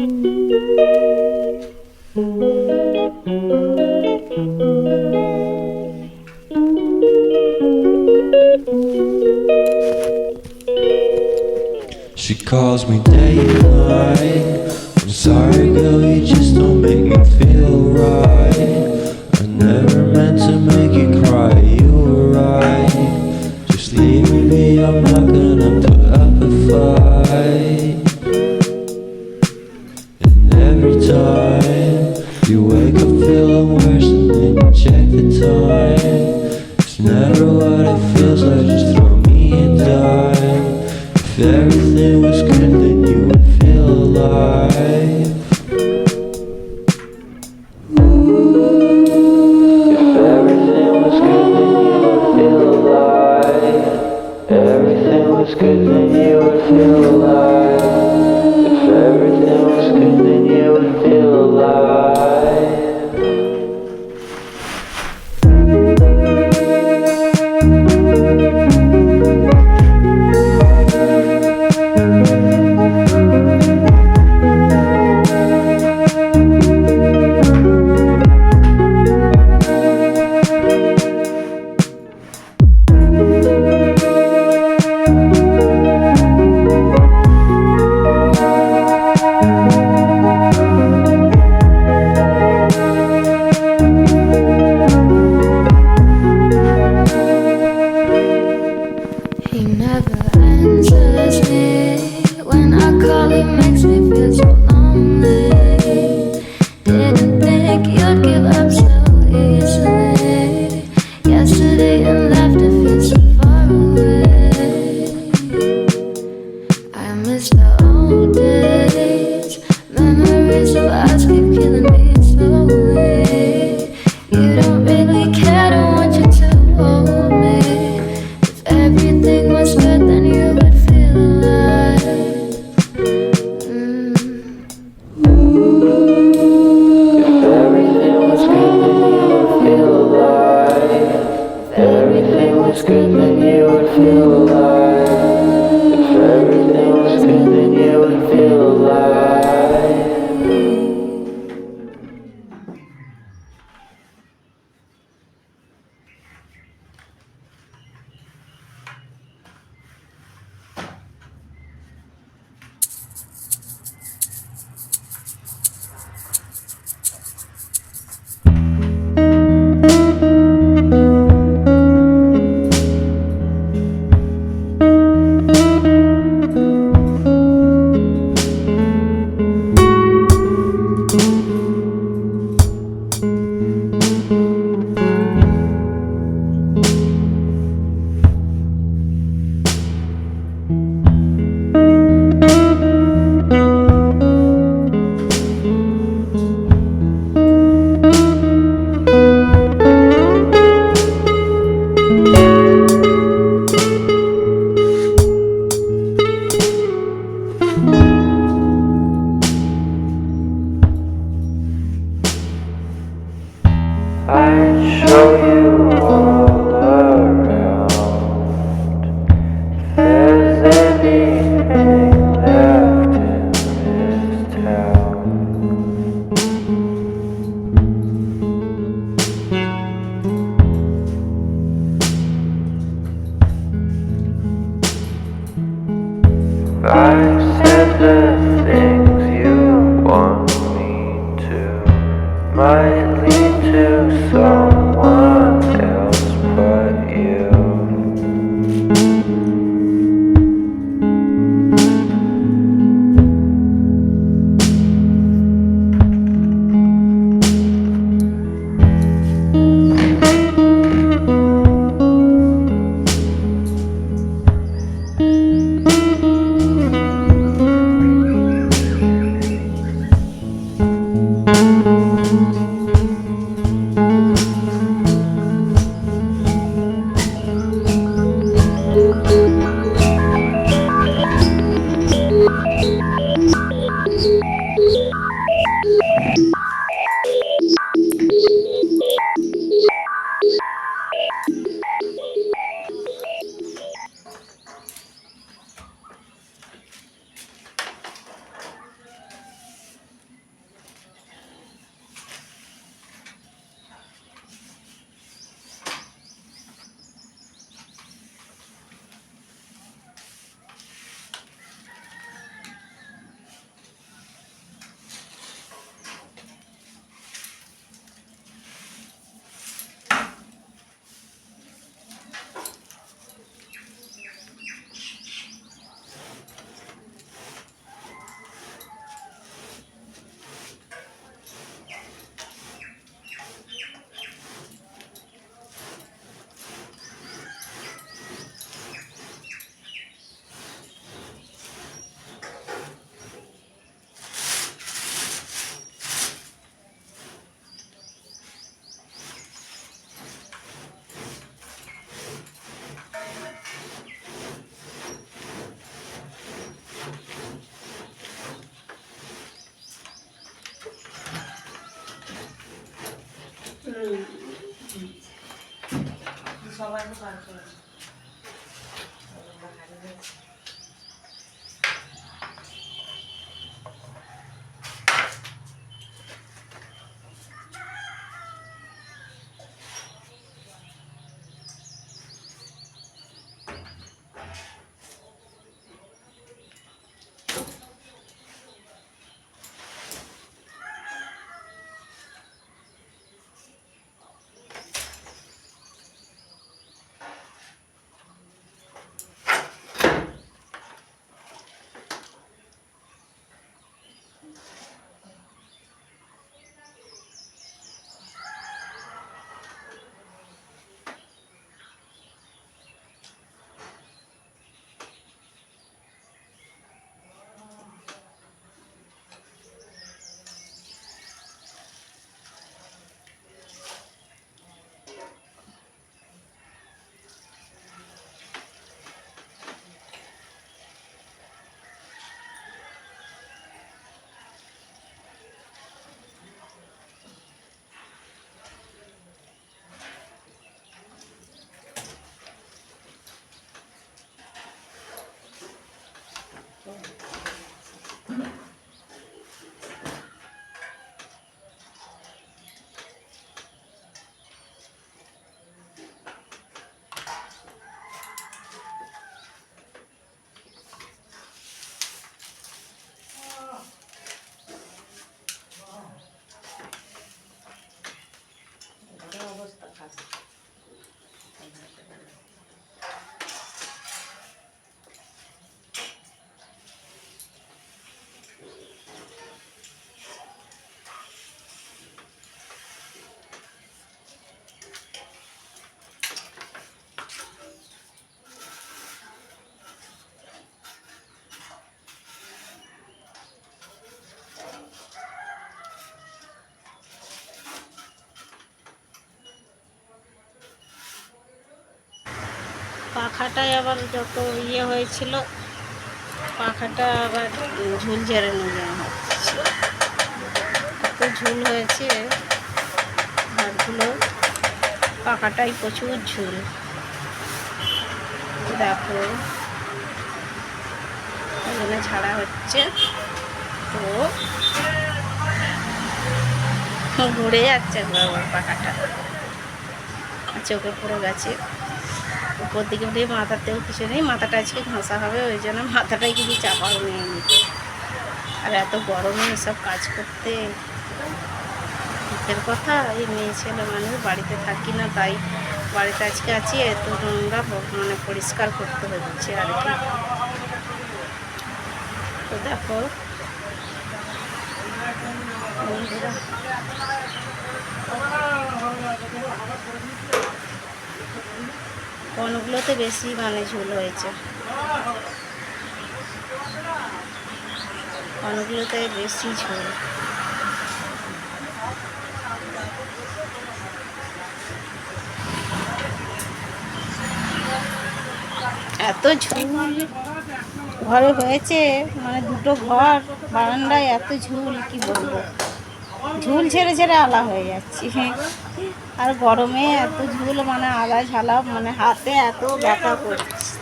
She calls me day and night. I'm sorry. Thank you. I show you all. সবাই তো পার করে passage. পাখাটায় আবার যত ইয়ে হয়েছিল, পাখাটা আবার ঝুল ঝেড়ে নিয়ে যাওয়া হচ্ছে। এত ঝুল হয়েছে ঘরগুলো পাখাটাই প্রচুর ঝুল। দেখো, এখানে ছাড়া হচ্ছে। তো ঘুরে যাচ্ছে একবার পাখাটা। চোখে পড়ে গেছে। উপর দিকে উঠে মাথাতেও কিছু নেই, মাথাটা আজকে ঘাসা হবে, ওই জন্য মাথাটাই কিছু চাপাও নেই নিতে আর এত গরমে এসব কাজ করতে দুঃখের কথা, এই মেয়ে ছেলে মানুষ বাড়িতে থাকি না, তাই বাড়িতে আজকে আছি এত নোংরা মানে পরিষ্কার করতে হচ্ছে আর কি তো দেখো বন্ধুরা কোনগুলোতে বেশি মানে ঝুল হয়েছে। কোনগুলোতে বেশি ঝুল। এত ঝুল ঘরে হয়েছে মানে দুটো ঘর, বারান্দায় এত ঝুল, কি বলব? ঝুল ছেড়ে ছেড়ে আলা হয়ে যাচ্ছে। আর গরমে এত ঝুল মানে আলা ঝালা মানে হাতে এত ব্যথা করছে।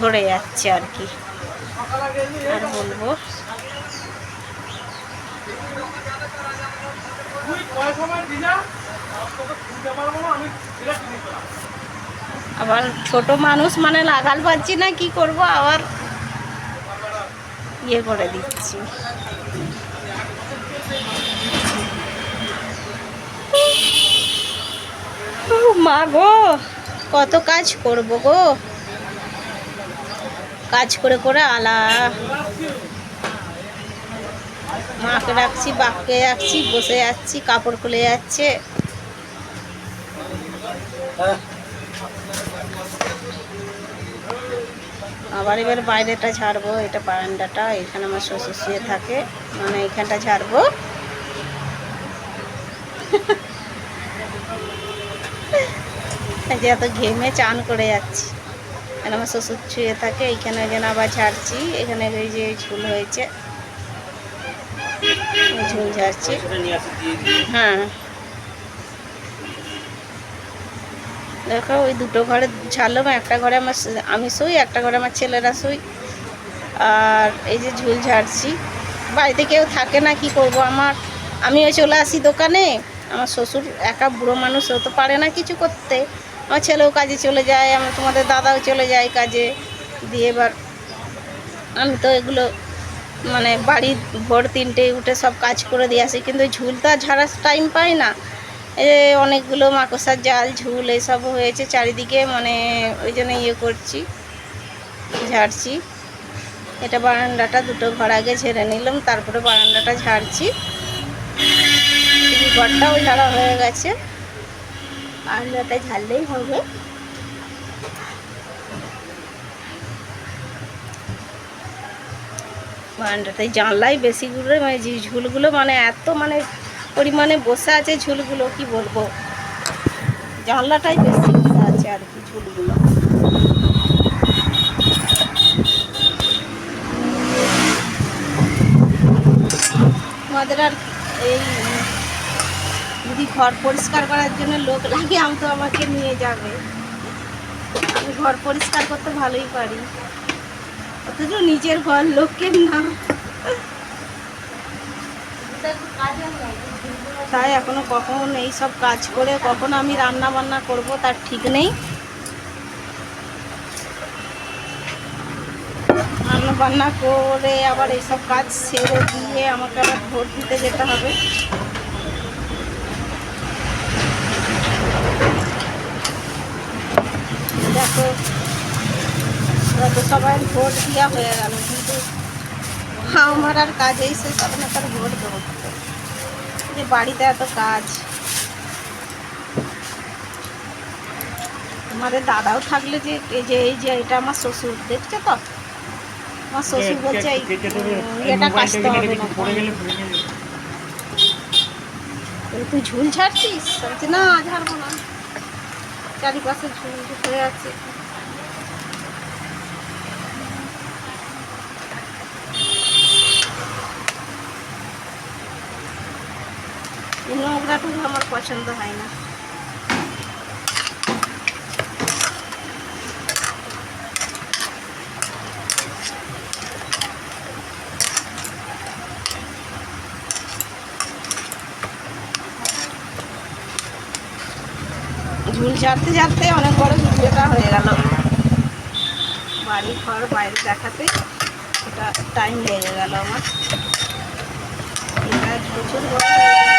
ধরে যাচ্ছে আর কি। আর বলব? আবার ছোট মানুষ মানে লাগাল পাচ্ছি না, কি করব? আবার ইয়ে করে দিচ্ছি। মা গো, কত কাজ করব গো। কাজ করে করে আলা। মাকে রাখছি, বাপকে রাখছি, বসে যাচ্ছি কাপড় খুলে যাচ্ছে। আবার এবার বাইরেটা ঝাড়বো, এটা বারান্দাটা, এখানে আমার শ্বশুর শুয়ে থাকে মানে এখানটা ঝাড়বো এই যে এত ঘেমে চান করে যাচ্ছি। এখানে আমার শ্বশুর ছুঁয়ে থাকে, এইখানে যেন আবার ঝাড়ছি, এখানে এই যে ঝুল হয়েছে। ঝুল ঝাড়ছি। হ্যাঁ। দেখো, ওই দুটো ঘরে ছাড়লাম একটা ঘরে আমার আমি শুই, একটা ঘরে আমার ছেলেরা শুই। আর এই যে ঝুল ঝাড়ছি। বাড়িতে কেউ থাকে না, কি করব আমার? আমিও চলে আসি দোকানে। আমার শ্বশুর একা, বুড়ো মানুষ, ও তো পারে না কিছু করতে। আমার ছেলেও কাজে চলে যায়, আমার তোমাদের দাদাও চলে যায় কাজে। দিয়ে এবার আমি তো এগুলো মানে বাড়ি ভোর তিনটে উঠে সব কাজ করে দিয়ে আসি, কিন্তু ওই ঝুলটা ঝাড়ার টাইম পাই না। এই অনেকগুলো মাকসার জাল, ঝুল এসব হয়েছে, চারিদিকে মানে ওই জন্য ইয়ে করছি, ঝাড়ছি। এটা বারান্দাটা দুটো ঘর আগে ঝেড়ে নিলাম, তারপরে বারান্দাটা ঝাড়ছি। ঘরটাও ঝাড়া হয়ে গেছে। বারান্দাটা ঝাড়লেই হবে। বারান্দাটায় জানলাই বেশি ঘুরে মানে ঝুলগুলো মানে এত মানে পরিমাণে বসে আছে ঝুলগুলো, কি বলব? জানলাটাই বেশি বসে আছে আর কি ঝুলগুলো। আমাদের আর এই যদি ঘর পরিষ্কার করার জন্য লোক লাগে, আমি তো আমাকে নিয়ে যাবে। আমি ঘর পরিষ্কার করতে ভালোই পারি। অথচ নিজের ঘর লোককে না। তাই এখনও কখন এই সব কাজ করে, কখন আমি রান্না বান্না করব তার ঠিক নেই। রান্না বান্না করে আবার এইসব কাজ সেরে দিয়ে আমাকে আবার ভোট দিতে যেতে হবে দেখো দেখো সবাই ভোট দেওয়া হয়ে গেল কিন্তু আমার আর কাজেই শেষ হবে না তার ভোট দেবো যে বাড়িতে এত কাজ। আমাদের দাদাও থাকলে যে এই যে এই যে এটা আমার শ্বশুর দেখছ তো? আমার শ্বশুর বলছে এটা কাটতে হবে না। তুই ঝুল ছাড়ছিস? বলছে না ঝাড়বো না। চারিপাশে ঝুল হয়ে আছে। এই আমার পছন্দ হয় না। ঝুল ঝাড়তে ঝাড়তে অনেক বড় ভিডিওটা হয়ে গেল। বাড়ি ঘর বাইরে দেখাতে এটা টাইম লেগে গেল আমার। এটা প্রচুর বড়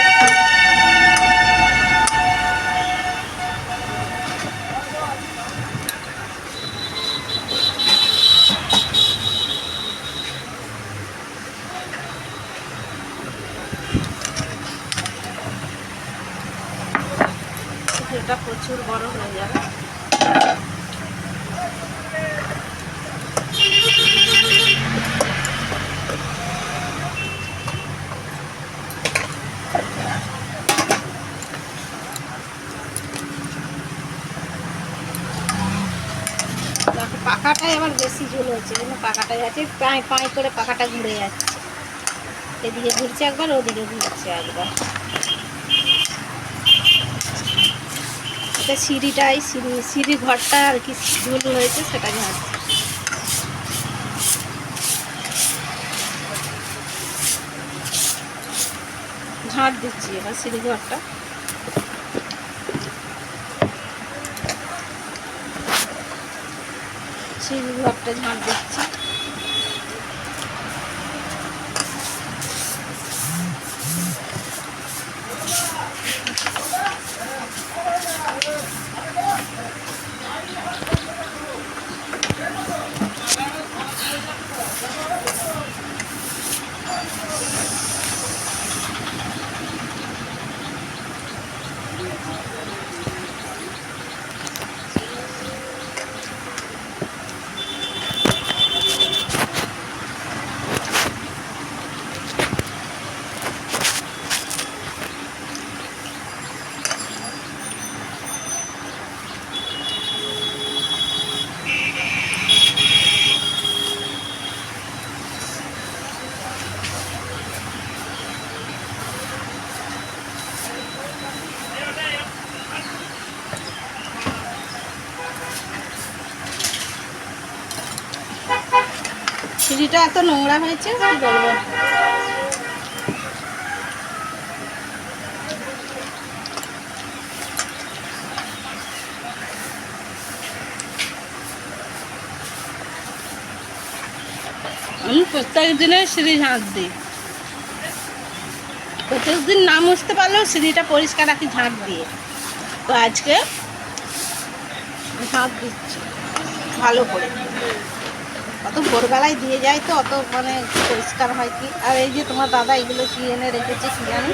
এটা প্রচুর বড় হয়ে যাবে। দেখো, পাখাটাই আবার বেশি ঝুল হচ্ছে কিন্তু পাখাটাই আছে, পায়ে পায়ে করে পাখাটা ঘুরে যাচ্ছে। এদিকে ঘুরছে একবার, ওদিকে ঘুরছে একবার। এটা সিঁড়িটাই সিঁড়ি সিঁড়ি ঘরটা আর কি ঝুল হয়েছে, সেটা ঝাড়ছে ঝাঁট দিচ্ছি এবার সিঁড়ি ঘরটা। সিঁড়ি ঘরটা ঝাঁট দিচ্ছি। এত নোংরা হয়েছে বলব আমি প্রত্যেক দিনে সিঁড়ি ঝাঁট দিই। প্রত্যেক দিন না মুছতে পারলেও সিঁড়িটা পরিষ্কার রাখি ঝাঁট দিয়ে। তো আজকে ঝাঁট দিচ্ছি, ভালো করে। অত ভোরবেলায় দিয়ে যায় তো, অত মানে পরিষ্কার হয় কি? আর এই যে তোমার দাদা এগুলো কি এনে রেখেছে কি জানি?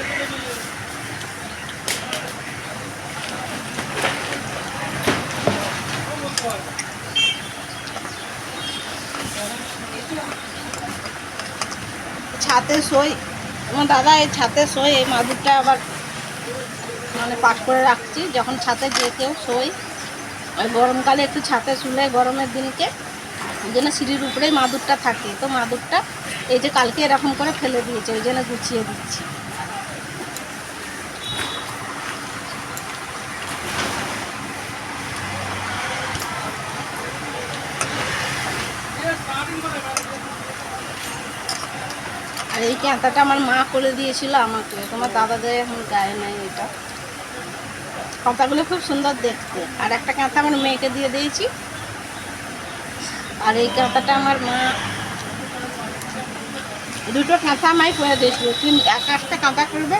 ছাতে শোই আমার দাদা এই ছাতে শোই এই মাদুরটা আবার মানে পাট করে রাখছি। যখন ছাতে যে কেউ শোই আর গরমকালে একটু ছাতে শুলে, গরমের দিনকে ওই জন্য সিঁড়ির উপরেই মাদুরটা থাকে। তো মাদুরটা এই যে কালকে এরকম করে ফেলে দিয়েছে ওই জন্য গুছিয়ে দিচ্ছি। আর এই ক্যাঁথাটা আমার মা করে দিয়েছিল আমাকে। তোমার দাদাদের এখন গায়ে নেয় এটা। কাঁথাগুলো খুব সুন্দর দেখতে। আর একটা কাঁথা আমার মেয়েকে দিয়ে দিয়েছি। আর এই কাঁথাটা আমার মা দুটো কাঁথা আমায় করে দিয়েছিল। তিন এক একটা কাঁথা করবে,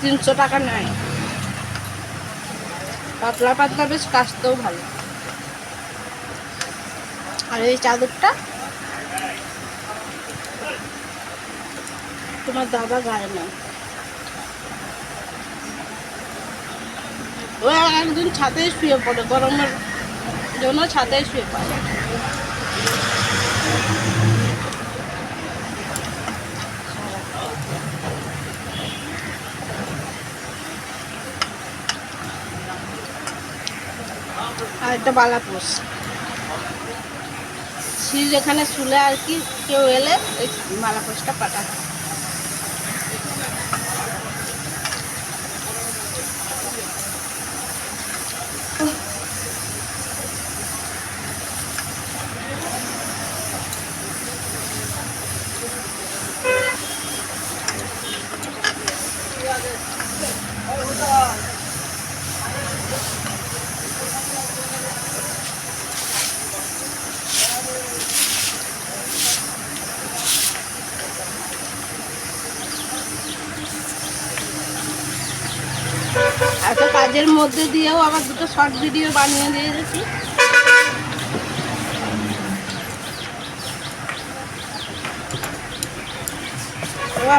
তিনশো টাকা নেয়। পাতলা পাতলা বেশ কাচতেও ভালো। আর এই চাদরটা তোমার দাদা গায়ে নেয়। ও একদিন ছাদে শুয়ে পড়ে, গরমের জন্য ছাদে শুয়ে পায় আর একটা বালাপোষ সিঁড়ির এখানে শুলে আর কি, কেউ এলে ওই বালাপোষটা পাঠায় এত কাজের মধ্যে দিয়েও আবার দুটো শর্ট ভিডিও বানিয়ে দিয়ে গেছি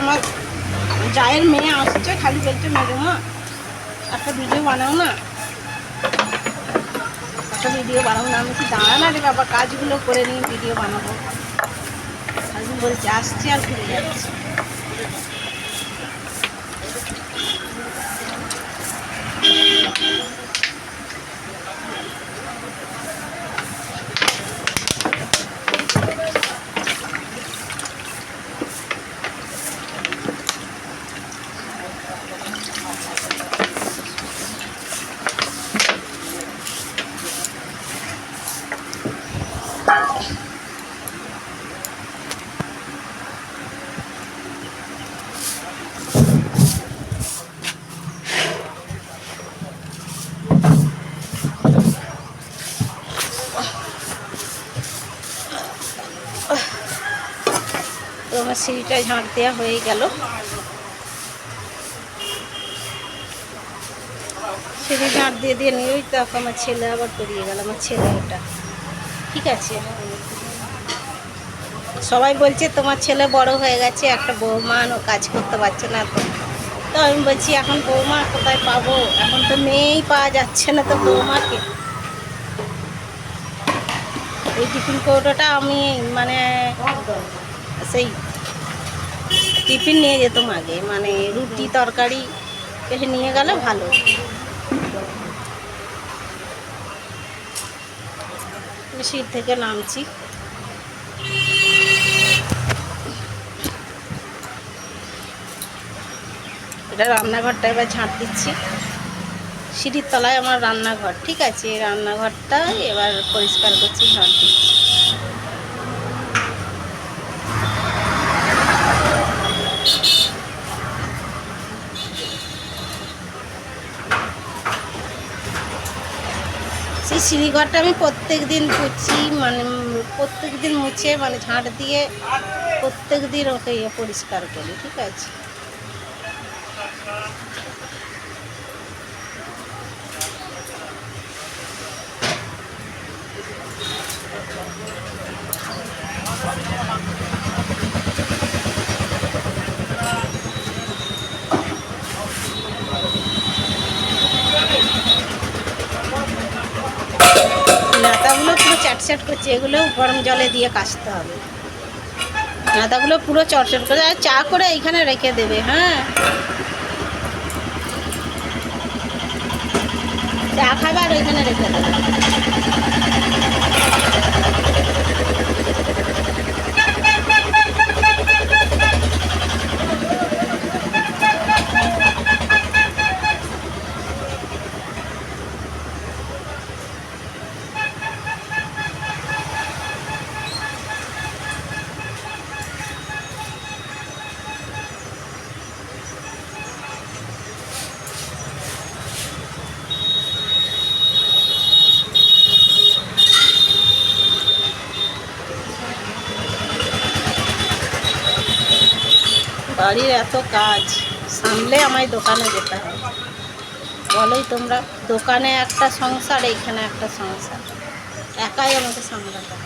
আমার জায়ের মেয়ে আসছে, খালি বলছে ম্যাডাম একটা ভিডিও বানাও না। একটা ভিডিও বানাবো না। আমি কি দাঁড়া না রে বাবা, কাজগুলো করে নিয়ে ভিডিও বানাবো। আমি বলছি, আসছি আর ঘুরে যাচ্ছি। আমার সিঁড়িটা ঝাঁট দেওয়া হয়ে গেল। সিঁড়ি ঝাঁট দিয়ে দিয়ে নিয়ে ওই তো আমার ছেলে আবার করিয়ে গেল, আমার ছেলে ওটা ঠিক আছে? সবাই বলছে, তোমার ছেলে বড় হয়ে গেছে, একটা বৌমানও কাজ করতে পারছে না তো। তো আমি বলছি, এখন বৌমা কোথায় পাবো? এখন তো মেয়েই পাওয়া যাচ্ছে না তো বৌমাকে। এই টিফিন কৌটোটা আমি মানে সেই টিফিন নিয়ে যেতাম আগে। মানে রুটি, তরকারি এসে নিয়ে গেলে, ভালো। সিট থেকে নামছি। এটা রান্নাঘরটা এবার ঝাঁট দিচ্ছি। সিঁড়ির তলায় আমার রান্নাঘর, ঠিক আছে? এই রান্নাঘরটা এবার পরিষ্কার করছি ঘর দিচ্ছি। সেই আমি প্রত্যেক দিন পুছি মানে প্রত্যেক দিন মুছে মানে ঝাঁট দিয়ে প্রত্যেক দিন ওকে ইয়ে পরিষ্কার করি, ঠিক আছে? পুরো করছে এগুলো গরম জলে দিয়ে কাচতে হবে। গাঁদাগুলো পুরো চটচট করে, আর চা করে এইখানে রেখে দেবে হ্যাঁ চা খাবার ওইখানে রেখে দেবে বাড়ির এত কাজ, সামলে আমায় দোকানে যেতে হয়। বলোই তোমরা, দোকানে একটা সংসার, এইখানে একটা সংসার। একাই আমাকে সামলাতে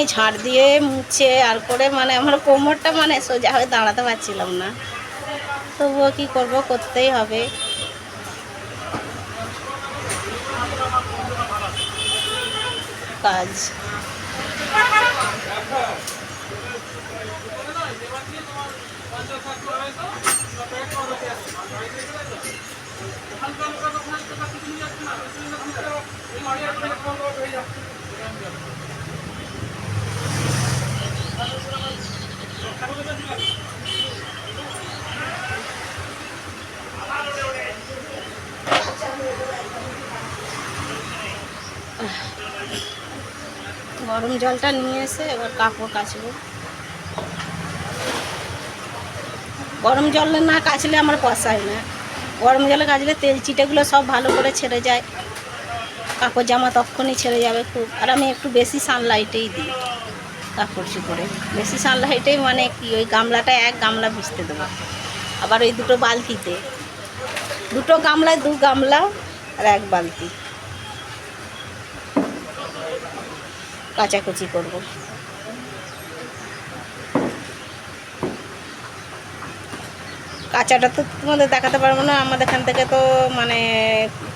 মানে ঝাড় দিয়ে মুছে আর করে মানে আমার কোমরটা মানে সোজা হয়ে দাঁড়াতে পারছিলাম না। তবুও কি করব, করতেই হবে। কাজ। গরম জলটা নিয়ে এসে এবার কাপড় কাচবো। গরম জল না কাচলে আমার পসায় না। গরম জলে কাচলে তেল চিটেগুলো সব ভালো করে ছেড়ে যায়। কাপড় জামা তখনই ছেড়ে যাবে খুব। আর আমি একটু বেশি সানলাইটেই দিই কাপড় চুপড়ে। বেশি সানলাইটেই মানে কি? ওই গামলাটা এক গামলা ভিজতে দেবো। আবার ওই দুটো বালতিতে। দুটো গামলায় দু গামলা আর এক বালতি। কাচাকুচি করব। কাঁচাটা তো তোমাদের দেখাতে পারব না, আমাদের এখান থেকে তো মানে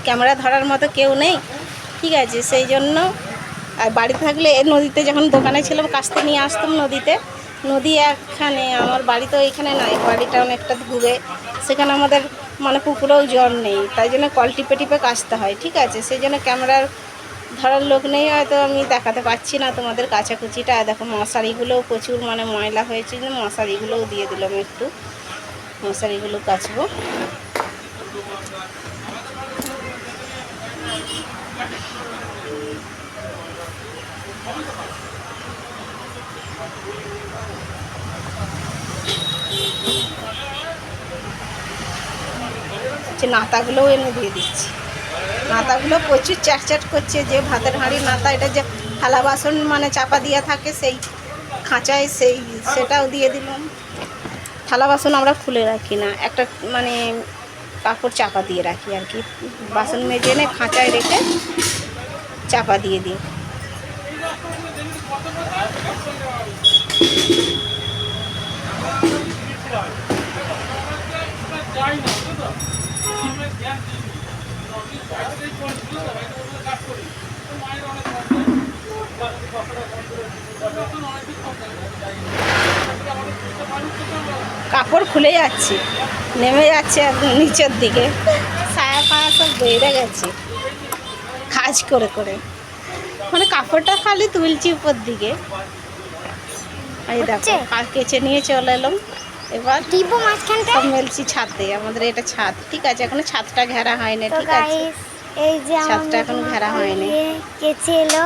ক্যামেরা ধরার মতো কেউ নেই, ঠিক আছে? সেই জন্য, আর বাড়িতে থাকলে নদীতে যখন দোকানে ছিলাম, কাস্তে নিয়ে আসতাম নদীতে। নদী একখানে, আমার বাড়ি তো এখানে নয় বাড়িটা অনেকটা দূরে। সেখানে আমাদের মানে পুকুরেও জল নেই, তাই জন্য কল টিপে টিপে কাচতে হয়, ঠিক আছে? সেই জন্য ক্যামেরার ধরার লোক নেই, হয়তো আমি দেখাতে পাচ্ছি না তোমাদের কাচাকুচিটা আর দেখো মশারিগুলোও প্রচুর মানে ময়লা হয়েছে যে মশারিগুলোও দিয়ে দিলাম একটু। মশারিগুলো কাচবো। নাতাগুলোও এনে দিয়ে দিচ্ছি। নাতাগুলো প্রচুর চ্যাটচ্যাট করছে, যে ভাতের হাঁড়ি নাতা, এটা যে থালা বাসন মানে চাপা দিয়া থাকে, সেই খাঁচায় সেই সেটাও দিয়ে দিলাম। থালা বাসন আমরা খুলে রাখি না, একটা মানে কাপড় চাপা দিয়ে রাখি আর কি। বাসন মেজে এনে খাঁচায় রেখে চাপা দিয়ে দিই। কাপড় খুলে যাচ্ছে নেমে যাচ্ছে একদম নিচের দিকে। সায়া ফায়া সব বেড়ে গেছে কাজ করে করে। মানে কাপড়টা খালি তুলছি উপর দিকে। এই দেখো কাজ কেচে নিয়ে চলে এলাম। এবার দিব মাঝখানটা? সব মেলছি ছাদে আমাদের এটা ছাদ ঠিক আছে? এখনও ছাদটা ঘেরা হয়নি ঠিক আছে? এই যে ছাদটা এখনও ঘেরা হয়নি। কেচে এলো।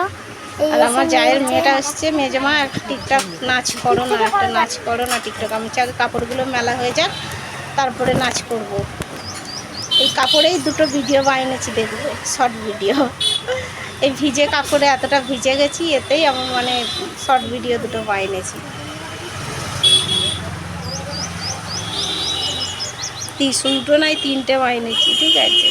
আর আমার জায়ের। মেয়েটা এসছে মেজমা টিকটক নাচ করো না একটা নাচ করো না টিকটক। আমি চাই কাপড়গুলো মেলা হয়ে যাক তারপরে নাচ করব। এই কাপড়েই দুটো ভিডিও বানিয়েছি দেখবে শর্ট ভিডিও। এই ভিজে কাপড়ে এতটা ভিজে গেছি এতেই আমার মানে শর্ট ভিডিও দুটো বানিয়েছি। দুটো নাই তিনটে বানিয়েছি ঠিক আছে।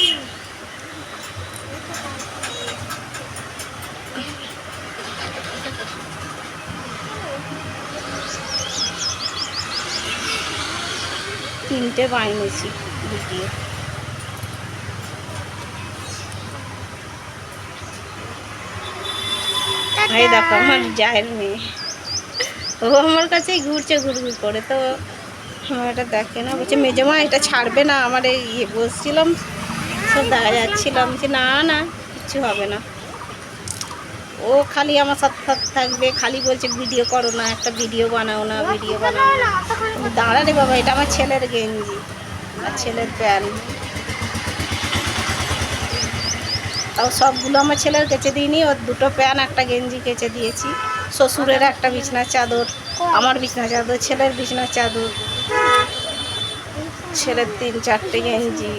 তিনটে বানিয়েছি ভিডিও এই দেখো আমার জায়ের মেয়ে। ও আমার কাছেই ঘুরছে ঘুরঘুর করে। তো আমার এটা দেখে না, বলছে, মেজমা, এটা ছাড়বে না। আমার এই ইয়ে বসছিলাম সব দেখা যাচ্ছিলাম যে না না কিচ্ছু হবে না। ও খালি আমার সাথে সাথে থাকবে, খালি বলছে, ভিডিও করো না, একটা ভিডিও বানাও না, ভিডিও বানাও না। আমি দাঁড়া রে বাবা, এটা আমার ছেলের গেঞ্জি আর ছেলের প্যান্ট। তাও সবগুলো আমার ছেলের কেচে দিইনি, ওর দুটো প্যান্ট, একটা গেঞ্জি কেচে দিয়েছি। শ্বশুরের একটা বিছনার চাদর, আমার বিছনার চাদর, ছেলের বিছনার চাদর। ছেলের তিন চারটে গেঞ্জি,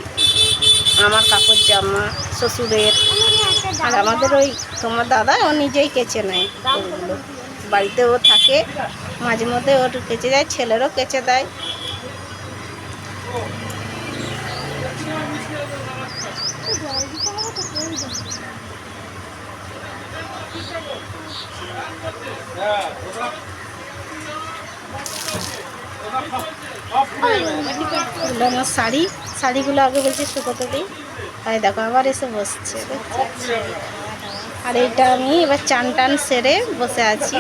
আমার কাপড় জামা, শ্বশুরের। আর আমাদের ওই তোমার দাদা, ও নিজেই কেচে নেয় বাড়িতে ও থাকে, মাঝে মধ্যে ওর কেচে দেয় ছেলেরও কেচে দেয়। এগুলো আমার শাড়ি, শাড়িগুলো আগে বলছি শুকোতে দিই। আর দেখো, আবার এসে বসছে আর এইটা আমি এবার চান টান সেরে বসে আছি।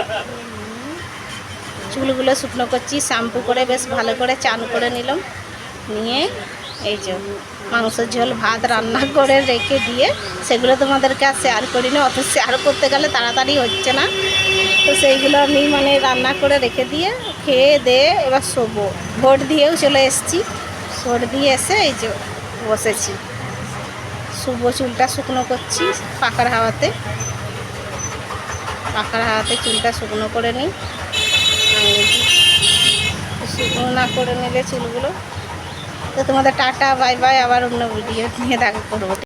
চুলগুলো শুকনো করছি, শ্যাম্পু করে বেশ ভালো করে চান করে নিলাম, নিয়ে এই যে মাংসের ঝোল, ভাত রান্না করে রেখে দিয়ে সেগুলো তোমাদেরকে আর শেয়ার করি না অত শেয়ার করতে গেলে তাড়াতাড়ি হচ্ছে না। তো সেইগুলো আমি মানে রান্না করে রেখে দিয়ে খেয়ে দিয়ে এবার শোবো। ভোট দিয়েও চলে এসেছি। ভোট দিয়ে এসে এই যে বসেছি। শুভ চুলটা শুকনো করছি পাকার হাওয়াতে। পাকার হাওয়াতে চুলটা শুকনো করে নিই। শুকনো না করে নিলে চুলগুলো তো তোমাদের টাটা বাই বাই আবার অন্য ভিডিও নিয়ে দেখা করব।